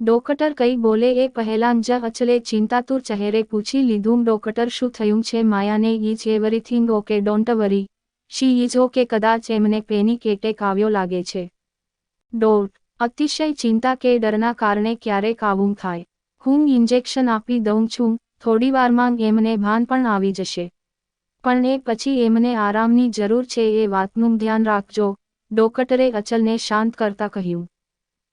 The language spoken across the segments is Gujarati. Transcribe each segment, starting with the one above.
ડોક્ટર કઈ બોલે એ પહેલાં જ અચલે ચિંતાતુર ચહેરે પૂછી લીધું, ડોકટર, શું થયું છે? માયાને is everything okay don't worry she is okay કદાચ એમને પેનિક એટેક આવ્યો લાગે છે. ડોટ અતિશય ચિંતા કે ડરના કારણે ક્યારેક આવું થાય. હું ઇન્જેક્શન આપી દઉં છું. થોડીવારમાં એમને ભાન પણ આવી જશે. પણ એ પછી એમને આરામની જરૂર છે એ વાતનું ધ્યાન રાખજો. ડોકટરે અચલને શાંત કરતા કહ્યું.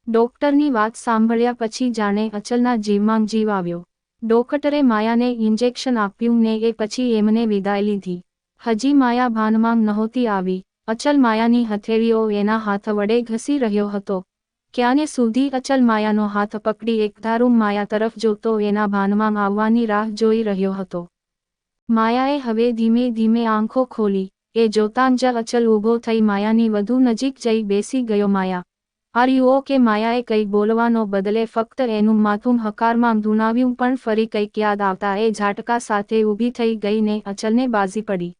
ડોક્ટરની વાત સાંભળ્યા પછી જાણે અચલના જીવમાં જીવ આવ્યો. ડોક્ટરે માયાને ઇન્જેક્શન આપ્યું ને એ પછી એમને વિદાય લીધી. હજી માયા ભાનમાં નહોતી આવી. અચલ માયાની હથેળીઓ એના હાથ વડે ઘસી રહ્યો હતો. ક્યાંને સુધી અચલ માયાનો હાથ પકડી એકધારું માયા તરફ જોતો એના ભાનમાં આવવાની રાહ જોઈ રહ્યો હતો. માયાએ હવે ધીમે ધીમે આંખો ખોલી. એ જોતાં જ અચલ ઊભો થઈ માયાની વધુ નજીક જઈ બેસી ગયો માયા. આર કે માયાએ કંઈક બોલવાનો બદલે ફક્ત એનું માથું હકારમાં ધૂનાવ્યું પણ ફરી કંઈક યાદ આવતા એ ઝાટકા સાથે ઊભી થઈ ગઈને અચલને બાજી પડી.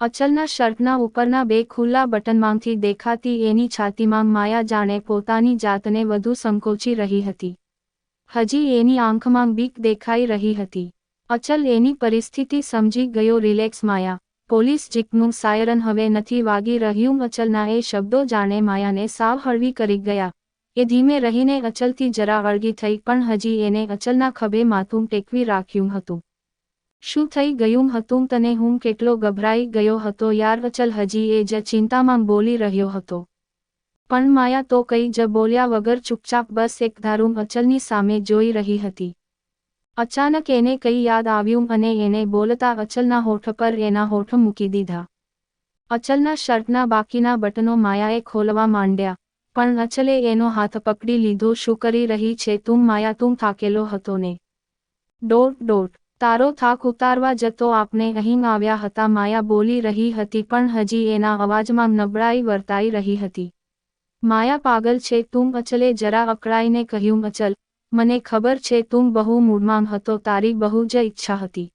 અચલના શર્ટના ઉપરના બે ખુલ્લા બટનમાંથી દેખાતી એની છાતીમાં માયા જાણે પોતાની જાતને વધુ સંકોચી રહી હતી. હજી એની આંખમાં બીક દેખાઈ રહી હતી. અચલ એની પરિસ્થિતિ સમજી ગયો રિલેક્સ માયા. પોલીસ જીપનું સાયરન હવે નથી વાગી રહ્યું. અચલના એ શબ્દો જાણે માયાને સાવ હળવી કરી ગયા. એ ધીમે રહીને અચલથી જરા અળગી થઈ, પણ હજી એને અચલના ખભે માથું ટેકવી રાખ્યું હતું. શું થઈ ગયું હતું? તને હું કેટલો ગભરાઈ ગયો હતો યાર અચલ હજી એ જ ચિંતામાં બોલી રહ્યો હતો. પણ માયા તો કંઈ જ બોલ્યા વગર ચૂપચાપ બસ એક ધારું અચલની સામે જોઈ રહી હતી. અચાનક એને કંઈ યાદ આવ્યું અને એને બોલતા અચલના હોઠ પર એના હોઠ મૂકી દીધા. અચલના શર્ટના બાકીના બટનો માયાએ ખોલવા માંડ્યા, પણ અચલે એનો હાથ પકડી લીધો શું કરી રહી છે તું માયા તું થાકેલો હતો ને? ડોટ ડોટ, તારો થાક ઉતારવા જતો આપને અહીં આવ્યા હતા માયા બોલી રહી હતી પણ હજી એના અવાજમાં નબળાઈ વર્તાઈ રહી હતી. માયા પાગલ છે તું અચલે જરા અકળાઈને કહ્યું અચલ મને ખબર છે તું બહુ મૂડમાં હતો, તારી બહુ જ ઈચ્છા હતી.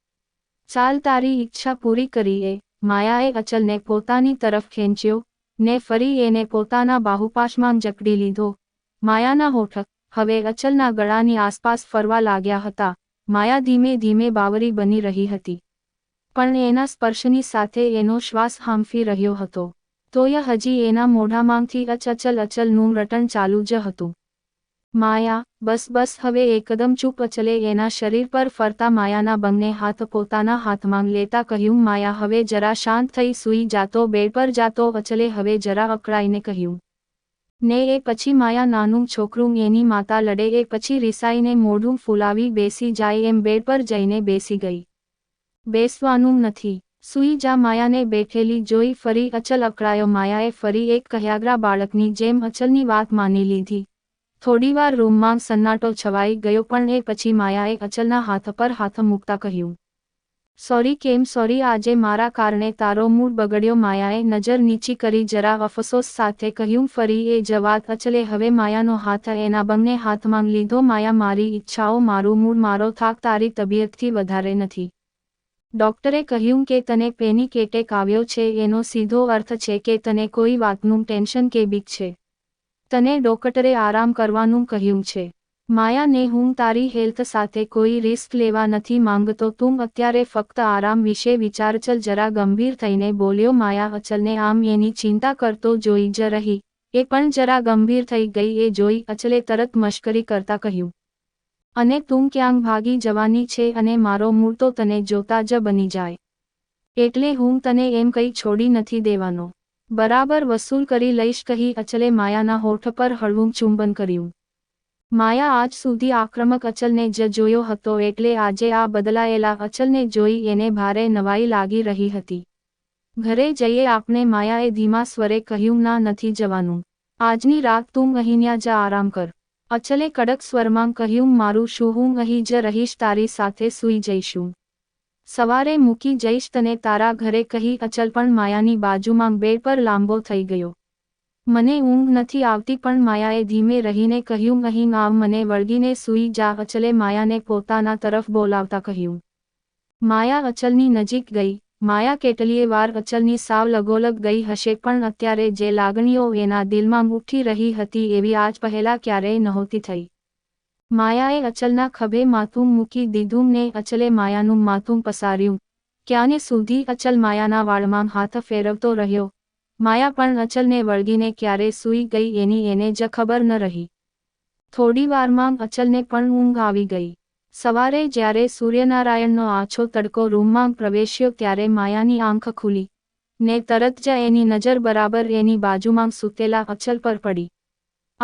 ચાલ તારી ઈચ્છા પૂરી કરીએ. માયાએ અચલને પોતાની તરફ ખેંચ્યો, ને ફરી એને પોતાના બાહુપાશમાં જકડી લીધો. માયાના હોઠ, હવે અચલના ગળાની આસપાસ ફરવા લાગ્યા હતા. માયા ધીમે ધીમે બાવરી બની રહી હતી. પણ એના સ્પર્શની સાથે એનો શ્વાસ હાંફી રહ્યો હતો. તોય હજી એના મોઢામાંથી અચ અચલ અચલનું રટણ ચાલુ જ હતું. માયા, બસ બસ, હવે એકદમ ચૂપ અચલે એના શરીર પર ફરતા માયાના બંને હાથ પોતાના હાથમાં લેતા કહ્યું, માયા, હવે જરા શાંત થઈ સૂઈ જાતો, બેડ પર જાતો, અચલે, હવે જરા અકળાઈને કહ્યું. ને એ પછી માયા નાનું છોકરું, એની માતા લડે, એ પછી રિસાઈને મોઢું ફૂલાવી બેસી જાય, એમ બેડ પર જઈને બેસી ગઈ. બેસવાનું નથી. સૂઈ જા, માયાને બેઠેલી જોઈ ફરી અચલ અકળાયો. માયાએ ફરી એક કહ્યાગ્રા બાળકની જેમ અચલની વાત માની લીધી. થોડીવાર રૂમમાં સન્નાટો છવાઈ ગયો પણ એ પછી માયાએ અચલના હાથ પર હાથ મૂકતા કહ્યું, સોરી, કેમ સોરી? આજે મારા કારણે તારો મૂડ બગડ્યો. માયાએ નજર નીચી કરી જરા અફસોસ સાથે કહ્યું, ફરી એ જવાત અચલે, હવે માયાનો હાથ એના બંને હાથમાં લીધો. માયા, મારી ઈચ્છાઓ, મારું મૂડ, મારો થાક, તારી તબિયતથી વધારે નથી. ડોક્ટરે કહ્યું કે તને પેનિક એટેક આવ્યો છે. એનો સીધો અર્થ છે કે તને કોઈ વાતનું ટેન્શન કે બીક છે. તને ડોક્ટરે આરામ કરવાનું કહ્યું છે. માયાને હું તારી હેલ્થ સાથે કોઈ રિસ્ક લેવા નથી માંગતો. તું અત્યારે ફક્ત આરામ વિશે વિચાર ચલ. જરા ગંભીર થઈને બોલ્યો, માયા, અચલને આમ એની ચિંતા કરતો જોઈ જ રહી. એ પણ જરા ગંભીર થઈ ગઈ. એ જોઈ અચલે તરત મશ્કરી કરતા કહ્યું. અને તું ક્યાંક ભાગી જવાની છે અને મારો મૂળ તો તને જોતા જ બની જાય. એટલે હું તને એમ કંઈ છોડી નથી દેવાનો. બરાબર વસૂલ કરી લઈશ કહી અચલે માયાના હોઠ પર હળવું ચુંબન કર્યું. માયા આજ સુધી આક્રમક અચલને જ જોયો હતો એટલે આજે આ બદલાયેલા અચલને જોઈ એને ભારે નવાઈ લાગી રહી હતી. ઘરે જઈએ આપને માયાએ ધીમા સ્વરે કહ્યું, ના, નથી જવાનું. આજની રાત તું અહીંયા જ આરામ કર. અચલે કડક સ્વરમાં કહ્યું, મારું શું, હું અહીં જ રહીશ, તારી સાથે સૂઈ જઈશું. સવારે મૂકી જઈશ તને તારા ઘરે કહી અચલ પણ માયાની બાજુમાં બેડ પર લાંબો થઈ ગયો. મને ઊંઘ નથી આવતી પણ માયાએ ધીમે રહીને કહ્યું, અહીં આવ મને વળગીને સૂઈ જા, અચલે માયાને પોતાના તરફ બોલાવતા કહ્યું. માયા અચલની નજીક ગઈ. માયા કેટલીએ વાર અચલની સાવ લગોલગ ગઈ હશે પણ અત્યારે જે લાગણીઓ એના દિલમાં ઉઠી રહી હતી એવી આજ પહેલા ક્યારેય નહોતી થઈ. માયાએ અચલના ખભે માથું મૂકી દીધું ને અચલે માયાનું માથું પસાર્યું. ક્યાંને સુધી અચલ માયાના વાળમાં હાથ ફેરવતો રહ્યો? માયા પણ અચલને વળગીને ક્યારે સૂઈ ગઈ એની એને જ ખબર ન રહી. થોડી વારમાં અચલને પણ ઊંઘ આવી ગઈ. સવારે જ્યારે સૂર્યનારાયણનો આછો તડકો રૂમમાં પ્રવેશ્યો ત્યારે માયાની આંખ ખુલી ને તરત જ એની નજર બરાબર એની બાજુમાં સૂતેલા અચલ પર પડી.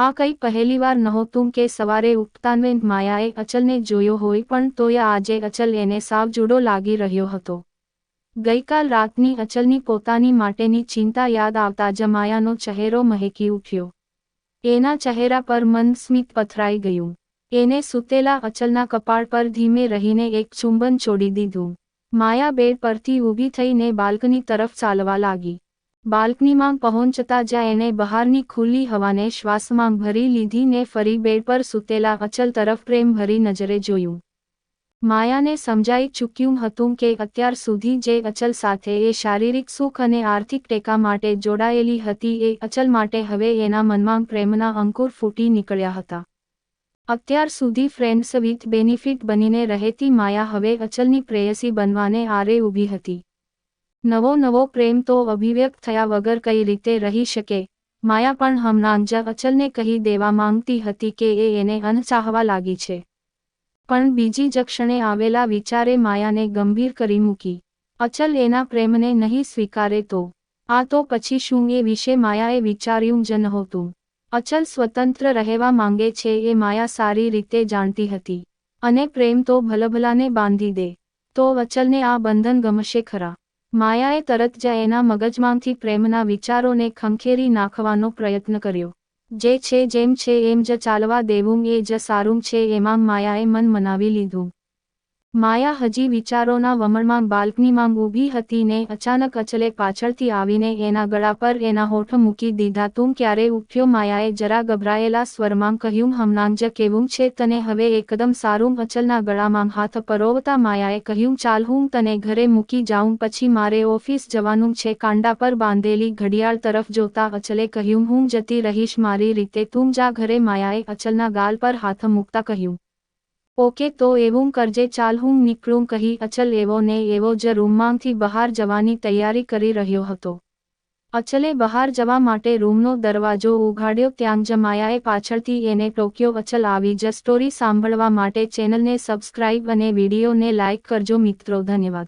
આ કંઈ પહેલીવાર નહોતું કે સવારે ઉઠતાંવે માયાએ અચલને જોયો હોય પણ તોય આજે અચલ એને સાવ જુડો લાગી રહ્યો હતો. ગઈકાલ રાતની અચલની પોતાની માટેની ચિંતા યાદ આવતા જ માયાનો ચહેરો મહેકી ઉઠ્યો. એના ચહેરા પર મન સ્મિત પથરાઈ ગયું. એને સૂતેલા અચલના કપાળ પર ધીમે રહીને એક ચુંબન છોડી દીધું. માયા બેડ પરથી ઊભી થઈને બાલ્કની તરફ ચાલવા લાગી. બાલ્કનીમાં પહોંચતા જ એણે બહારની ખુલ્લી હવાને શ્વાસમાં ભરી લીધી ને ફરી બેડ પર સૂતેલા અચલ તરફ પ્રેમ ભરી નજરે જોયું. માયાને સમજાઈ ચૂક્યું હતું કે અત્યાર સુધી જે અચલ સાથે એ શારીરિક સુખ અને આર્થિક ટેકા માટે જોડાયેલી હતી એ અચલ માટે હવે એના મનમાં પ્રેમના અંકુર ફૂટી નીકળ્યા હતા. અત્યાર સુધી ફ્રેન્ડ્સ વિથ બેનિફિટ બનીને રહેતી માયા હવે અચલની પ્રેયસી બનવાને આરે ઊભી હતી. નવો નવો પ્રેમ તો અભિવ્યક્ત થયા વગર કઈ રીતે રહી શકે? માયા પણ હમણાં અચલને કહી દેવા માંગતી હતી કે એ એને અનસાહવા લાગી છે. પણ બીજી જ ક્ષણે આવેલા વિચારે માયાને ગંભીર કરી મૂકી. અચલ એના પ્રેમને નહીં સ્વીકારે તો. આ તો પછી શું એ વિશે માયાએ વિચાર્યું જ નહોતું. અચલ સ્વતંત્ર રહેવા માંગે છે એ માયા સારી રીતે જાણતી હતી. અને પ્રેમ તો ભલભલાને બાંધી દે. તો અચલને આ બંધન ગમશે ખરા. માયાએ તરત જ એના મગજમાંથી પ્રેમના વિચારોને ખંખેરી નાખવાનો પ્રયત્ન કર્યો. જે છે જેમ છે એમ જ ચાલવા દેવું, એ જ સારું છે, એમાં માયાએ મન મનાવી લીધું. માયા હજી વિચારોના વમળમાં બાલ્કનીમાં ઊભી હતી ને અચાનક અચલે પાછળથી આવીને એના ગળા પર એના હોઠ મૂકી દીધા, તું ક્યારે ઉઠ્યો માયાએ? જરા ગભરાયેલા સ્વરમાં કહ્યું, હમણાં જ કેવું છે તને? હવે એકદમ સારું અચલના ગળામાં હાથ પરોવતા માયાએ કહ્યું, ચાલ હું તને ઘરે મૂકી જાઉં, પછી મારે ઓફિસ જવાનું છે. કાંડા પર બાંધેલી ઘડિયાળ તરફ જોતા અચલે કહ્યું, હું જતી રહીશ મારી રીતે. તું જા ઘરે. માયાએ અચલના ગાલ પર હાથ મૂકતા કહ્યું ઓકે તો એવું કરજે ચાલ હું નીકળું કહી અચલ એવો ને એવો જ રૂમમાંથી બહાર જવાની તૈયારી કરી રહ્યો હતો. અચલે બહાર જવા માટે રૂમનો દરવાજો ઉઘાડ્યો ત્યાં જ માયાએ પાછળથી એને ટોક્યો, અચલ આવી જ સ્ટોરી સાંભળવા માટે ચેનલને સબસ્ક્રાઇબ અને વિડીયોને લાઇક કરજો મિત્રો, ધન્યવાદ.